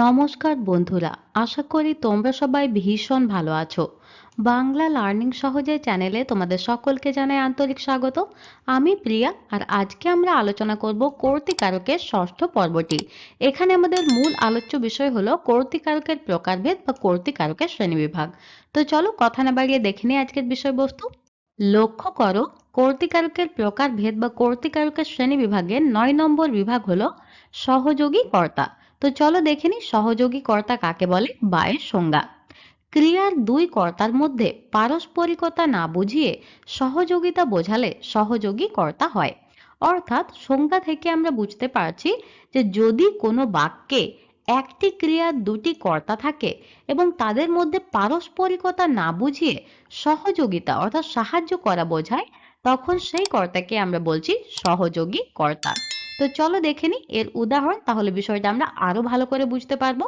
নমস্কার বন্ধুরা, আশা করি তোমরা সবাই ভীষণ ভালো আছো। বাংলা লার্নিং সহজে চ্যানেলে তোমাদের সকলকে জানাই আন্তরিক স্বাগত। আমি প্রিয়া, আর আজকে আমরা আলোচনা করব কর্তিকারকের ষষ্ঠ পর্বটি। এখানে আমাদের মূল আলোচ্য বিষয় হলো কর্তিকারকের প্রকারভেদ বা কর্তিকারকের শ্রেণীবিভাগ। তো চলো কথা না বাড়িয়ে দেখে নিই আজকের বিষয়বস্তু। লক্ষ্য করো কর্তিকারকের প্রকারভেদ বা কর্তিকারকের শ্রেণীবিভাগের নয় নম্বর বিভাগ হলো সহযোগী কর্তা। তো চলো দেখে নিই সহযোগী কর্তা কাকে বলে? বা এর সংজ্ঞা ক্রিয়ার দুই কর্তার মধ্যে পারস্পরিকতা না বুঝিয়ে সহযোগিতা বোঝালে সহযোগী কর্তা হয়। অর্থাৎ সংজ্ঞা থেকে আমরা বুঝতে পারছি যে যদি কোনো বাক্যে একটি ক্রিয়ার দুটি কর্তা থাকে এবং তাদের মধ্যে পারস্পরিকতা না বুঝিয়ে সহযোগিতা অর্থাৎ সাহায্য করা বোঝায়, তখন সেই কর্তাকে আমরা বলছি সহযোগী কর্তা। তো চলো দেখে নিই এর উদাহরণ, তাহলে বিষয়টা আমরা আরও ভালো করে বুঝতে পারব।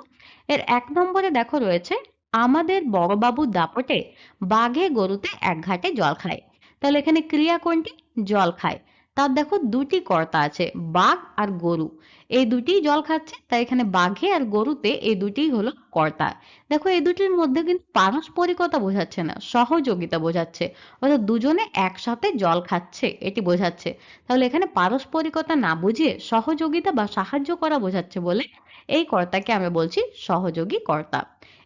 এর এক নম্বরে দেখো রয়েছে, আমাদের বড়বাবু দাপটে বাঘে গরুতে এক ঘাটে জল খায়। তাহলে এখানে ক্রিয়া কোনটি? জল খায়। তার দেখো দুটি কর্তা আছে, বাঘ আর গরু। এই দুটি জল খাচ্ছে, তাই এখানে বাঘে আর গরুতে এই দুটি হলো কর্তা। দেখো এই দুটির মধ্যে কিন্তু পারস্পরিকতা বোঝাচ্ছে না, সহযোগিতা বোঝাচ্ছে। অর্থাৎ দুজনে একসাথে জল খাচ্ছে, এটি বোঝাচ্ছে। তাহলে এখানে পারস্পরিকতা না বুঝিয়ে সহযোগিতা বা সাহায্য করা বোঝাচ্ছে বলে এই কর্তাকে আমি বলছি সহযোগী কর্তা।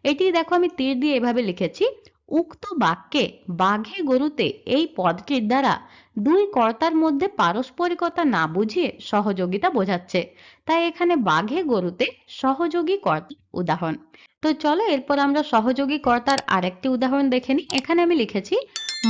এটি দেখো আমি তীর দিয়ে এভাবে লিখেছি উক্ত বাক্যে বাঘে গরুতে এই পদটির দ্বারা দুই কর্তার মধ্যে পারস্পরিকতা না বুঝিয়ে সহযোগিতা বোঝাচ্ছে। তাই এখানে বাঘে গরুতে সহযোগী কর্তার উদাহরণ। তো চলো এরপর আমরা সহযোগী কর্তার আরেকটি উদাহরণ দেখে নিই। এখানে আমি লিখেছি,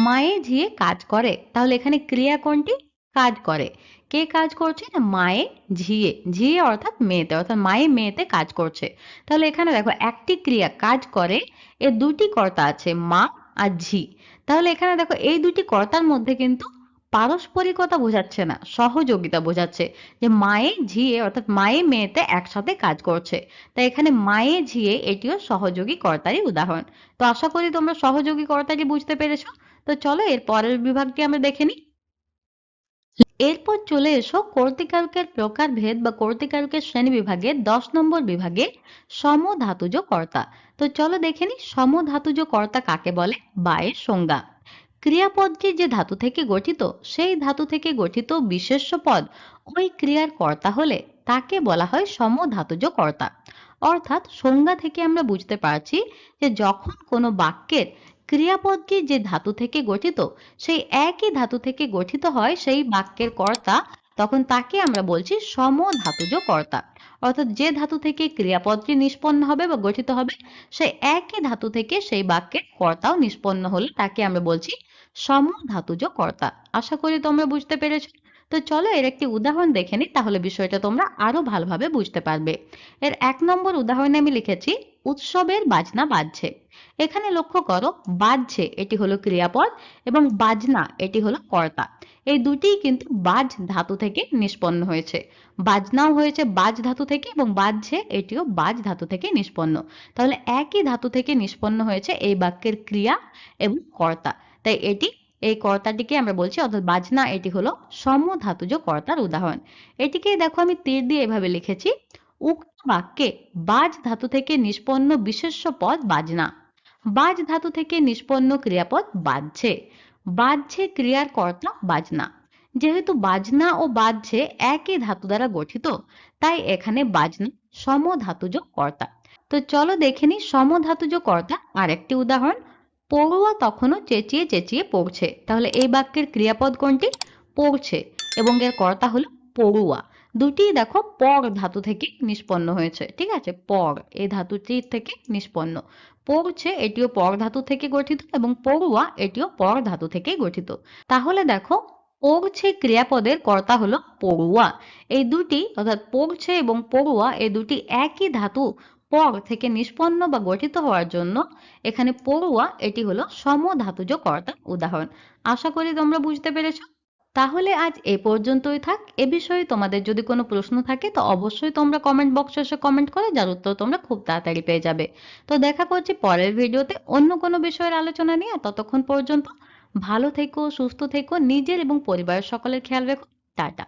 মায়ে ঝিয়ে কাজ করে, তাহলে এখানে ক্রিয়া কোনটি? কাজ করে। কে কাজ করছে না? মায়ে, ঝিয়ে। ঝিয়ে অর্থাৎ মেয়েতে, অর্থাৎ মায়ে মেয়েতে কাজ করছে। তাহলে এখানে দেখো, একটি ক্রিয়া কাজ করে, এর দুটি কর্তা আছে, মা আর ঝি। তাহলে এখানে দেখো, এই দুটি কর্তার মধ্যে কিন্তু পারস্পরিকতা বোঝাচ্ছে না, সহযোগিতা বোঝাচ্ছে যে মায়ে, ঝিয়ে, অর্থাৎ মায়ে মেয়েতে একসাথে কাজ করছে। তাই এখানে মায়ে, ঝিয়ে এটিও সহযোগী কর্তারই উদাহরণ। তো আশা করি তোমরা সহযোগী কর্তাটি বুঝতে পেরেছ। তো চলো, এর পরের বিভাগটি আমরা দেখে নিই। এরপর চলে এসো কর্তিকারকের প্রকারভেদ বা কর্তিকারকের শ্রেণি বিভাগে, দশ নম্বর বিভাগে সমধাতুজ কর্তা তো চলো দেখে নি সমধাতুজ কর্তা কাকে বলে? বা এর সংজ্ঞা। ক্রিয়াপদটি যে ধাতু থেকে গঠিত, সেই ধাতু থেকে গঠিত বিশেষ্য পদ ওই ক্রিয়ার কর্তা হলে তাকে বলা হয় সমধাতুজ কর্তা অর্থাৎ সংজ্ঞা থেকে আমরা বুঝতে পারছি যে যখন কোনো বাক্যের ক্রিয়াপদটি যে ধাতু থেকে গঠিত, সেই একই ধাতু থেকে গঠিত হয় সেই বাক্যের কর্তা, তখন তাকে আমরা বলছি সমধাতুজ কর্তা। অর্থাৎ যে ধাতু থেকে ক্রিয়াপদটি নিষ্পন্ন হবে বা গঠিত হবে সেই একই ধাতু থেকে সেই বাক্যের কর্তাও নিষ্পন্ন হলে তাকে আমরা বলছি সমধাতুজ কর্তা। আশা করি তোমরা বুঝতে পেরেছ। তো চলো এর একটি উদাহরণ দেখে নিই, তাহলে বিষয়টা তোমরা আরও ভালোভাবে বুঝতে পারবে। এর এক নম্বর উদাহরণে আমি লিখেছি উৎসবের বাজনা বাজছে। এখানে লক্ষ্য করো, বাজছে এটি হলো ক্রিয়াপদ এবং বাজনা এটি হলো কর্তা। এই দুটিই কিন্তু বাজ ধাতু থেকে নিষ্পন্ন হয়েছে। বাজনাও হয়েছে বাজ ধাতু থেকে এবং বাজছে এটিও বাজ ধাতু থেকে নিষ্পন্ন। তাহলে একই ধাতু থেকে নিষ্পন্ন হয়েছে এই বাক্যের ক্রিয়া এবং কর্তা। তাই এটি, এই কর্তাটিকে আমরা বলছি, অর্থাৎ বাজনা এটি হলো সমধাতুজ কর্তার উদাহরণ। এটিকে দেখো আমি তীর দিয়ে এভাবে লিখেছি, উক্ত বাক্যে বাজ ধাতু থেকে নিষ্পন্ন বিশেষ্য পদ বাজনা। বাজ ধাতু থেকে নিষ্পন্ন ক্রিয়াপদ বাজছে। বাজছে ক্রিয়ার কর্তা বাজনা। যেহেতু বাজনা ও বাজছে একই ধাতু দ্বারা গঠিত, তাই এখানে বাজনা সমধাতুজ কর্তা। তো চলো দেখে নি সমধাতুজ কর্তা আরেকটি উদাহরণ। পড়ুয়া তখনও চেঁচিয়ে চেঁচিয়ে পড়ছে। তাহলে এই বাক্যের ক্রিয়াপদ কোনটি? পড়ছে। এবং এর কর্তা হলো পড়ুয়া। দুটি দেখো পর ধাতু থেকে নিষ্পন্ন হয়েছে, ঠিক আছে? পর, এই ধাতুটি থেকে নিষ্পন্ন। পড়ছে এটিও পর ধাতু থেকে গঠিত এবং পড়ুয়া এটিও পর ধাতু থেকে গঠিত। তাহলে দেখো, পড়ছে ক্রিয়াপদের কর্তা হলো পড়ুয়া। এই দুটি, অর্থাৎ পড়ছে এবং পড়ুয়া, এই দুটি একই ধাতু পর থেকে নিষ্পন্ন বা গঠিত হওয়ার জন্য এখানে পড়ুয়া এটি হলো সমধাতুজ কর্তা উদাহরণ। আশা করি তোমরা বুঝতে পেরেছ। তাহলে আজ এ পর্যন্তই থাক। এ বিষয়ে তোমাদের যদি কোনো প্রশ্ন থাকে, তো অবশ্যই তোমরা কমেন্ট বক্সে এসে কমেন্ট করো যার উত্তর তোমরা খুব তাড়াতাড়ি পেয়ে যাবে। তো দেখা করছি পরের ভিডিওতে অন্য কোনো বিষয়ের আলোচনা নিয়ে। ততক্ষণ পর্যন্ত ভালো থেকো, সুস্থ থেকো, নিজের এবং পরিবারের সকলের খেয়াল রেখো। টাটা।